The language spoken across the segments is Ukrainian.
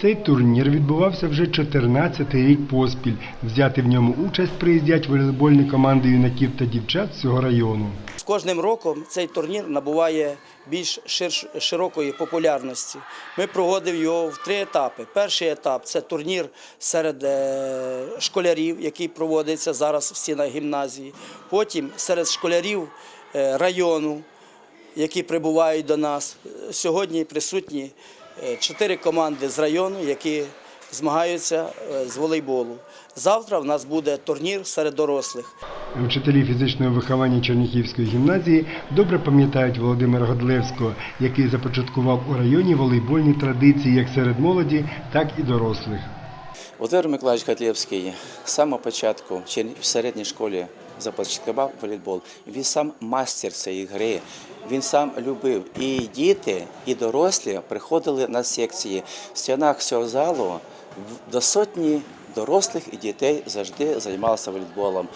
Цей турнір відбувався вже 14-й рік поспіль. Взяти в ньому участь приїздять волейбольні команди юнаків та дівчат всього району. З кожним роком цей турнір набуває більш широкої популярності. Ми проводимо його в три етапи. Перший етап це турнір серед е, школярів, який проводиться зараз в стінах гімназії. Потім серед школярів е, району, які прибувають до нас. Сьогодні присутні чотири команди з району, які змагаються е, з волейболу. Завтра в нас буде турнір серед дорослих. Вчителі фізичного виховання Черніхівської гімназії добре пам'ятають Володимира Годлевського, який започаткував у районі волейбольні традиції як серед молоді, так і дорослих. Володимир Миколаївич Котлєвський з самого початку в середній школі започаткував волейбол. Він сам мастер цієї гри. Він сам любив. І діти, і дорослі приходили на секції. В стінах цього залу до сотні дорослих і дітей завжди займалися волейболом.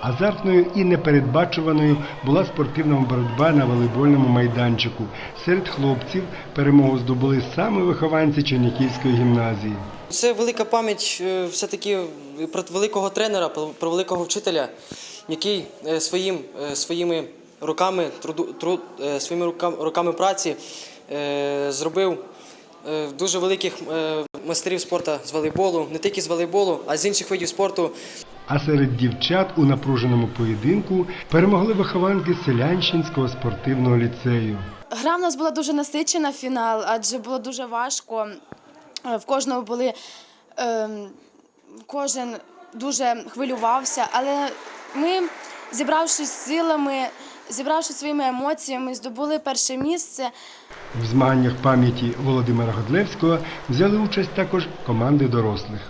Азартною і непередбачуваною була спортивна боротьба на волейбольному майданчику. Серед хлопців перемогу здобули саме вихованці Черніхівської гімназії. Це велика пам'ять е, все-таки про великого тренера, про про великого вчителя, який е, своїм, е, своїми руками, труду, труд, е, своїми руками, руками праці е, зробив е, дуже великих майстерів спорту з волейболу, не тільки з волейболу, а з інших видів спорту. А серед дівчат у напруженому поєдинку перемогли вихованки Селянщинського спортивного ліцею. Гра в нас була дуже насичена фінал, адже було дуже важко. В кожного були ем, кожен дуже хвилювався, але ми, зібравшись силами, зібравшись своїми емоціями, здобули перше місце. В змаганнях пам'яті Володимира Годлевського взяли участь також команди дорослих.